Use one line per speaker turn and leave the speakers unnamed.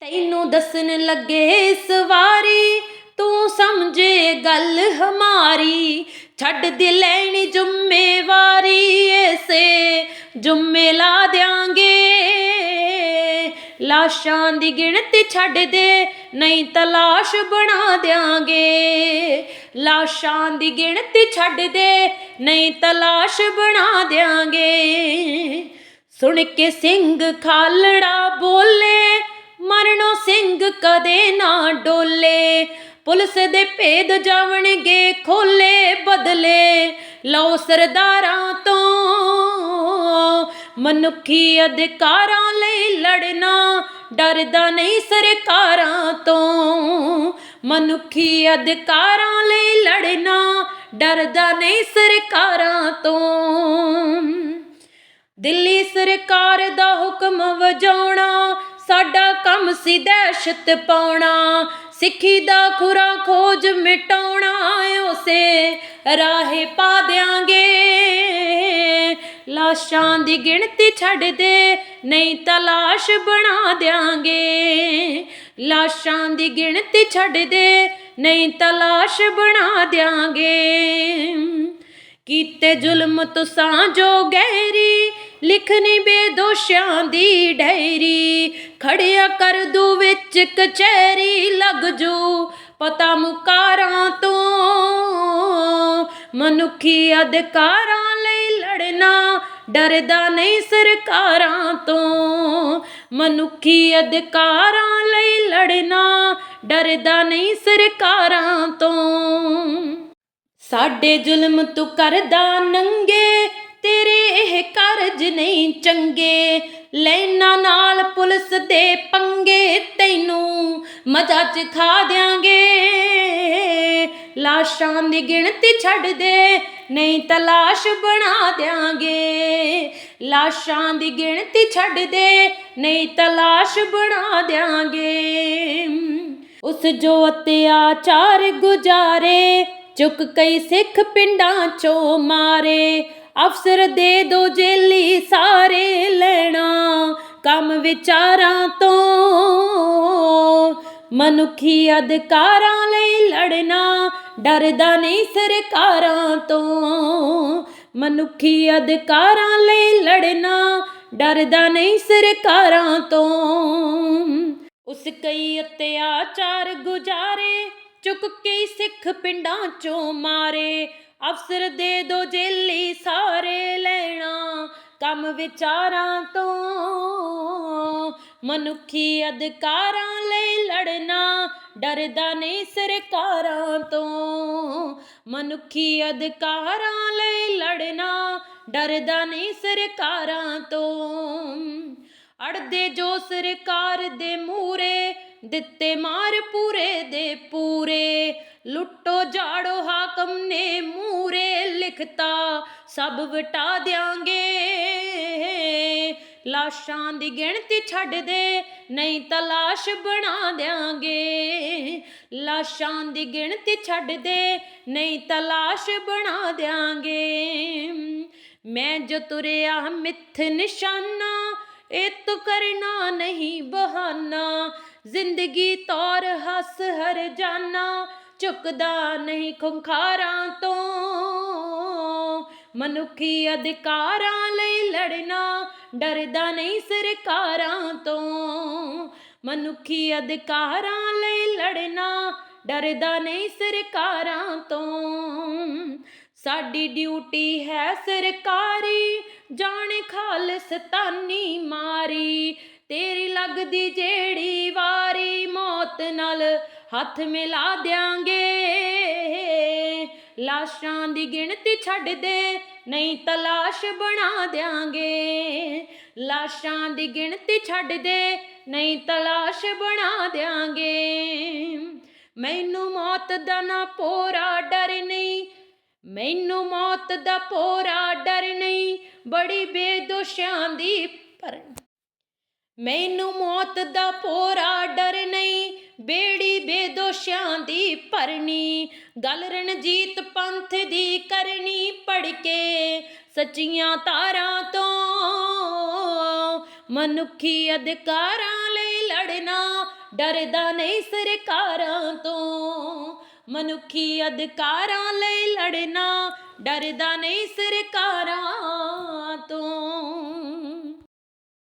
ਤੈਨੂੰ ਦੱਸਣ ਲੱਗੇ ਇਸ ਵਾਰੀ ਤੂੰ ਸਮਝੇ ਗੱਲ ਹਮਾਰੀ। ਛੱਡ ਦੇ ਲੈਣੀ ਜ਼ਿੰਮੇਵਾਰੀ ਐਸੇ ਜੁੰਮੇ ਲਾ ਦਿਆਂਗੇ। ਲਾਸ਼ਾਂ ਦੀ ਗਿਣਤੀ ਛੱਡ ਦੇ, ਨਹੀਂ ਤਲਾਸ਼ ਲਾਸ਼ ਬਣਾ ਦਿਆਂਗੇ। ਲਾਸ਼ਾਂ ਦੀ ਗਿਣਤੀ ਛੱਡ ਦੇ, ਨਹੀਂ ਤਲਾਸ਼ ਲਾਸ਼ ਬਣਾ ਦਿਆਂਗੇ। ਸੁਣ ਕੇ ਸਿੰਘ ਖਾਲੜਾ ਕਦੇ ਨਾ ਡੋਲੇ। ਪੁਲਿਸ ਦੇ ਭੇਦ ਜਾਵਣਗੇ, ਖੋਲੇ ਬਦਲੇ। ਲਓ ਸਰਦਾਰਾਂ ਤੋਂ ਮਨੁੱਖੀ ਅਧਿਕਾਰਾਂ ਲਈ ਲੜਨਾ। ਡਰਦਾ ਨਹੀਂ ਸਰਕਾਰਾਂ ਤੋਂ ਮਨੁੱਖੀ ਅਧਿਕਾਰਾਂ ਲਈ ਲੜਨਾ। ਡਰਦਾ ਨਹੀਂ ਸਰਕਾਰਾਂ ਤੋਂ ਦਿੱਲੀ ਸਰਕਾਰ ਦਾ ਹੁਕਮ ਵਜਾਉਣਾ। ਸਾਡਾ ਕੰਮ ਸੀ ਦਹਿਸ਼ਤ ਪਾਉਣਾ, ਸਿੱਖੀ ਦਾ ਖੁਰਾ ਖੋਜ ਮਿਟਾਉਣਾ, ਉਸੇ ਰਾਹੇ ਪਾ ਦਿਆਂਗੇ। ਲਾਸ਼ਾਂ ਦੀ ਗਿਣਤੀ ਛੱਡ ਦੇ, ਨਹੀਂ ਤਲਾਸ਼ ਲਾਸ਼ ਬਣਾ ਦਿਆਂਗੇ। ਲਾਸ਼ਾਂ ਦੀ ਗਿਣਤੀ ਛੱਡ ਦੇ, ਨਹੀਂ ਤਲਾਸ਼ ਲਾਸ਼ ਬਣਾ ਦਿਆਂਗੇ। ਕੀਤੇ ਜ਼ੁਲਮ ਤੁਸਾਂ ਜੋ ਗਹਿਰੀ ਲਿਖਣੀ ਬੇਦੋਸ਼ਾਂ ਦੀ ਡੈਰੀ। ਖੜਿਆ ਕਰ ਦੂ ਵਿੱਚ ਕਚਹਿਰੀ ਲੱਗ ਜੂ। ਪਤਾ ਮੁਕਾਰਾਂ ਤੋਂ ਮਨੁੱਖੀ ਅਧਿਕਾਰਾਂ ਲਈ ਲੜਨਾ ਡਰਦਾ ਨਹੀਂ ਸਰਕਾਰਾਂ ਤੋਂ। ਮਨੁੱਖੀ ਅਧਿਕਾਰਾਂ ਲਈ ਲੜਨਾ ਡਰਦਾ ਨਹੀਂ ਸਰਕਾਰਾਂ ਤੋਂ। ਸਾਡੇ ਜ਼ੁਲਮ ਤੂੰ ਕਰਦਾ ਨੰਗੇ ਤੇਰੇ ਇਹ ਕਾਰਜ ਨਹੀਂ ਚੰਗੇ। ਲੈਣਾ ਨਾਲ ਪੁਲਿਸ ਦੇ ਪੰਗੇ ਤੈਨੂੰ ਮਜ਼ਾ ਚ ਖਾ ਦਿਆਂਗੇ। ਲਾਸ਼ਾਂ ਦੀ ਗਿਣਤੀ ਛੱਡ ਦੇ, ਨਹੀਂ ਤਲਾਸ਼ ਬਣਾ ਦਿਆਂਗੇ। ਲਾਸ਼ਾਂ ਦੀ ਗਿਣਤੀ ਛੱਡ ਦੇ, ਨਹੀਂ ਤਲਾਸ਼ ਬਣਾ ਦਿਆਂਗੇ। ਉਸ ਜੋ ਅਤਿਆਚਾਰ ਗੁਜ਼ਾਰੇ, ਚੁੱਕ ਕਈ ਸਿੱਖ ਪਿੰਡਾਂ ਚੋਂ ਮਾਰੇ। ਅਫਸਰ ਦੇ ਦੋ ਜੇਲੀ ਸਾਰੇ ਲੈਣਾ, ਕੰਮ ਵਿਚਾਰਾਂ ਤੋਂ। ਮਨੁੱਖੀ ਅਧਿਕਾਰਾਂ ਲਈ ਲੜਨਾ, ਡਰਦਾ ਨਹੀਂ ਸਰਕਾਰਾਂ ਤੋਂ। ਮਨੁੱਖੀ ਅਧਿਕਾਰਾਂ ਲਈ ਲੜਨਾ, ਡਰਦਾ ਨਹੀਂ ਸਰਕਾਰਾਂ ਤੋਂ। ਉਸ ਕਈ ਅਤਿਆਚਾਰ ਗੁਜ਼ਾਰੇ, ਚੁੱਕ ਕੇ ਸਿੱਖ ਪਿੰਡਾਂ ਚੋਂ ਮਾਰੇ। ਅਫਸਰ ਦੇ ਦੋ ਜੇਲੀ ਸਾਰੇ ਲੈਣਾ, ਕੰਮ ਵਿਚਾਰਾਂ ਤੋਂ। ਮਨੁੱਖੀ ਅਧਿਕਾਰਾਂ ਲਈ ਲੜਨਾ, ਡਰਦਾ ਨਹੀਂ ਸਰਕਾਰਾਂ ਤੋਂ। ਮਨੁੱਖੀ ਅਧਿਕਾਰਾਂ ਲਈ ਲੜਨਾ, ਡਰਦਾ ਨਹੀਂ ਸਰਕਾਰਾਂ ਤੋਂ। ਅੜਦੇ ਜੋ ਸਰਕਾਰ ਦੇ ਮੂਰੇ ਦਿੱਤੇ ਮਾਰ ਪੂਰੇ ਦੇ ਪੂਰੇ। ਲੁੱਟੋ ਜਾੜੋ ਹਾਕਮ ਨੇ ਮੂਰੇ ਲਿਖਤਾ, ਸਭ ਵਟਾ ਦਿਆਂਗੇ। ਲਾਸ਼ਾਂ ਦੀ ਗਿਣਤੀ ਛੱਡ ਦੇ, ਨਹੀਂ ਤਾਂ ਲਾਸ਼ ਬਣਾ ਦਿਆਂਗੇ। ਲਾਸ਼ਾਂ ਦੀ ਗਿਣਤੀ ਛੱਡ ਦੇ, ਨਹੀਂ ਤਾਂ ਲਾਸ਼ ਬਣਾ ਦਿਆਂਗੇ। ਮੈਂ ਜੋ ਤੁਰਿਆ ਮਿੱਥ ਨਿਸ਼ਾਨਾ, ਇਹ ਤੋ ਕਰਨਾ ਨਹੀਂ ਬਹਾਨਾ। ਜ਼ਿੰਦਗੀ ਤੌਰ ਹੱਸ ਹਰ ਜਾਨਾ ਚੁੱਕਦਾ ਨਹੀਂ ਖੁੰਖਾਰਾਂ ਤੋਂ। ਮਨੁੱਖੀ ਅਧਿਕਾਰਾਂ ਲਈ ਲੜਨਾ, ਡਰਦਾ ਨਹੀਂ ਸਰਕਾਰਾਂ ਤੋਂ। ਮਨੁੱਖੀ ਅਧਿਕਾਰਾਂ ਲਈ ਲੜਨਾ, ਡਰਦਾ ਨਹੀਂ ਸਰਕਾਰਾਂ ਤੋਂ। ਸਾਡੀ ਡਿਊਟੀ ਹੈ ਸਰਕਾਰੀ, ਜਾਣ ਖਾਲਸਤਾਨੀ ਮਾਰੀ। ਤੇਰੀ ਲੱਗਦੀ ਜਿਹੜੀ ਵਾਰੀ ਮੌਤ ਨਾਲ ਹੱਥ ਮਿਲਾ ਦਿਆਂਗੇ। ਲਾਸ਼ਾਂ ਦੀ ਗਿਣਤੀ ਛੱਡ ਦੇ, ਨਹੀਂ ਤਲਾਸ਼ ਬਣਾ ਦਿਆਂਗੇ। ਲਾਸ਼ਾਂ ਦੀ ਗਿਣਤੀ ਛੱਡ ਦੇ, ਨਹੀਂ ਤਲਾਸ਼ ਬਣਾ ਦਿਆਂਗੇ। ਮੈਨੂੰ ਮੌਤ ਦਾ ਨਾ ਪੋਰਾ ਡਰ ਨਹੀਂ, ਮੈਨੂੰ ਮੌਤ ਦਾ ਪੋਰਾ ਡਰ ਨਹੀਂ, ਬੜੀ ਬੇਦੋਸ਼ਾਂ ਦੀ ਪਰ ਮੈਨੂੰ ਮੌਤ ਦਾ ਪੋਰਾ ਡਰ ਨਹੀਂ ਬੇੜੀ ਬੇਦੋਸ਼ਿਆਂ ਦੀ ਭਰਨੀ, ਗੱਲ ਰਣਜੀਤ ਪੰਥ ਦੀ ਕਰਨੀ ਪੜ ਕੇ ਸੱਚੀਆਂ ਤਾਰਾਂ ਤੋਂ ਮਨੁੱਖੀ ਅਧਿਕਾਰਾਂ ਲਈ ਲੜਨਾ, ਡਰਦਾ ਨਹੀਂ ਸਰਕਾਰਾਂ ਤੋਂ। ਮਨੁੱਖੀ ਅਧਿਕਾਰਾਂ ਲਈ ਲੜਨਾ, ਡਰਦਾ ਨਹੀਂ ਸਰਕਾਰਾਂ